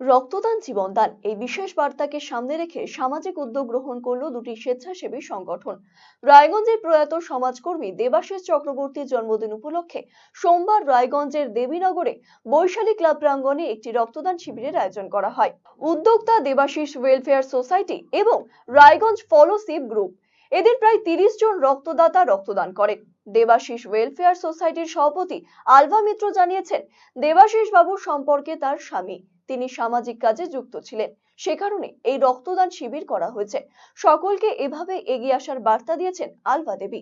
রক্তদান জীবনদান এই বিশেষ বার্তাকে সামনে রেখে সামাজিক উদ্যোগ গ্রহণ করল দুটি স্বেচ্ছাসেবী সংগঠন। রায়গঞ্জের প্রয়াত সমাজকর্মী দেবাশিস চক্রবর্তীর জন্মদিন উপলক্ষে সোমবার রায়গঞ্জের দেবীনগরে বৈশালী ক্লাব প্রাঙ্গণে একটি রক্তদান শিবিরের আয়োজন করা হয়। উদ্যোক্তা দেবাশিস ওয়েলফেয়ার সোসাইটি এবং রায়গঞ্জ ফলোশিপ গ্রুপ এদের প্রায় তিরিশ জন রক্তদাতা রক্তদান করেন। দেবাশিস ওয়েলফেয়ার সোসাইটির সভাপতি আলভা মিত্র জানিয়েছেন, দেবাশিস বাবু সম্পর্কে তার স্বামী। তিনি সামাজিক কাজে যুক্ত ছিলেন। সে কারণে এই রক্তদান শিবির করা হয়েছে। সকলকে এভাবে এগিয়ে আসার বার্তা দিয়েছেন আলভা দেবী।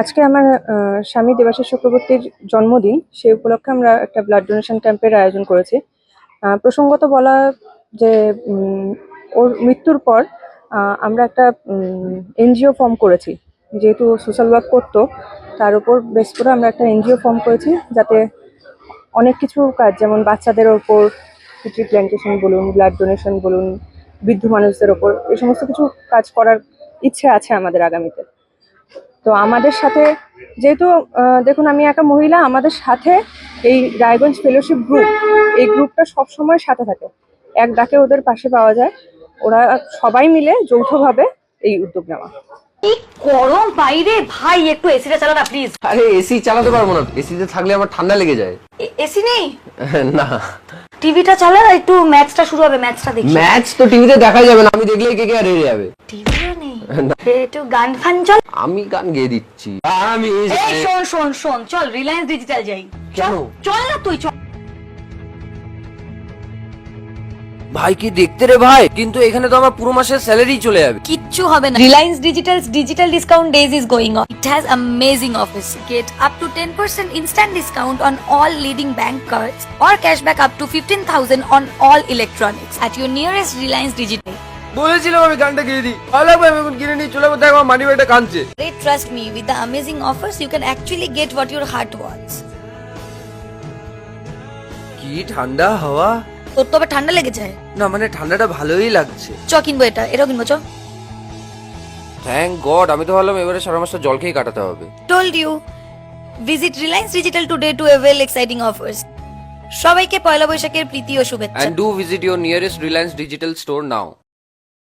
আজকে আমার স্বামী দেবাশিস চক্রবর্তীর জন্মদিন। সেই উপলক্ষে আমরা একটা ব্লাড ডোনেশন ক্যাম্পের আয়োজন করেছি। প্রসঙ্গত বলা যে ওর মৃত্যুর পর আমরা একটা এনজিও ফর্ম করেছি। যেহেতু সোশ্যাল ওয়ার্ক করতো, তার উপর বেস করে আমরা একটা এনজিও ফর্ম করেছি, যাতে অনেক কিছু কাজ, যেমন বাচ্চাদের ওপর ট্রি প্ল্যান্টেশন বলুন ব্লাড ডোনেশন বলুন, বৃদ্ধ মানুষদের ওপর এই সমস্ত কিছু কাজ করার ইচ্ছে আছে আমাদের আগামীতে। তো আমাদের সাথে, যেহেতু দেখুন আমি একা মহিলা, আমাদের সাথে এই রায়গঞ্জ ফেলোশিপ গ্রুপ এই গ্রুপটা সব সময় সাথে থাকে। এক ডাকে ওদের পাশে পাওয়া যায়। ওরা সবাই মিলে যৌথভাবে এই উদ্যোগ নেওয়া। গরম বাইরে ভাই একটু এসিটা চালা না প্লিজ আরে এসি চালাতে পারব না। এসিতে থাকলে আমার ঠান্ডা লেগে যায়। এসি নেই? না। টিভিটা চালা একটু ম্যাচটা শুরু হবে ম্যাচটা দেখি। ম্যাচ তো টিভিতে দেখা যাবে না আমি দেখলেই কে কে আর হেরে যাবে। টিভিও নেই? একটু গান ফান চল। আমি গান গেয়ে দিচ্ছি। আমি এই শোন শোন শোন চল রিলায়েন্স ডিজিটাল যাই। চল চল না তুই চল। ভাই কি দেখতে রে ভাই? কিন্তু এখানে তো আমার পুরো মাসের স্যালারি চলে যাবে। কিচ্ছু হবে না। Reliance digitals digital discount days is going on it has amazing offers get up to 10% instant discount on all leading bank cards or cashback up to 15000 on all electronics at your nearest Reliance Digital. বলেছিলাম আমি গানটা গেয়ে দিই। ভালো আমি এখন কিনে নিয়ে চলে যাব দেখো আমার মানি ব্যাগটা কাঁদছে। They trust me with the amazing offers you can actually get what your heart wants. কি ঠান্ডা হাওয়া? তোর তো ঠান্ডা লেগে যায় না মানে ঠান্ডাটা ভালোই লাগছে। চ কিনবো এটা এটাও কিনবো চ। থ্যাংক গড আমি তো ভাবলাম এবারে সারা মাসটা জল খেয়ে কাটাতে হবে। Told you visit Reliance digital today to avail exciting offers সবাইকে পয়লা বৈশাখের প্রীতি ও শুভেচ্ছা। And do visit your nearest Reliance digital store now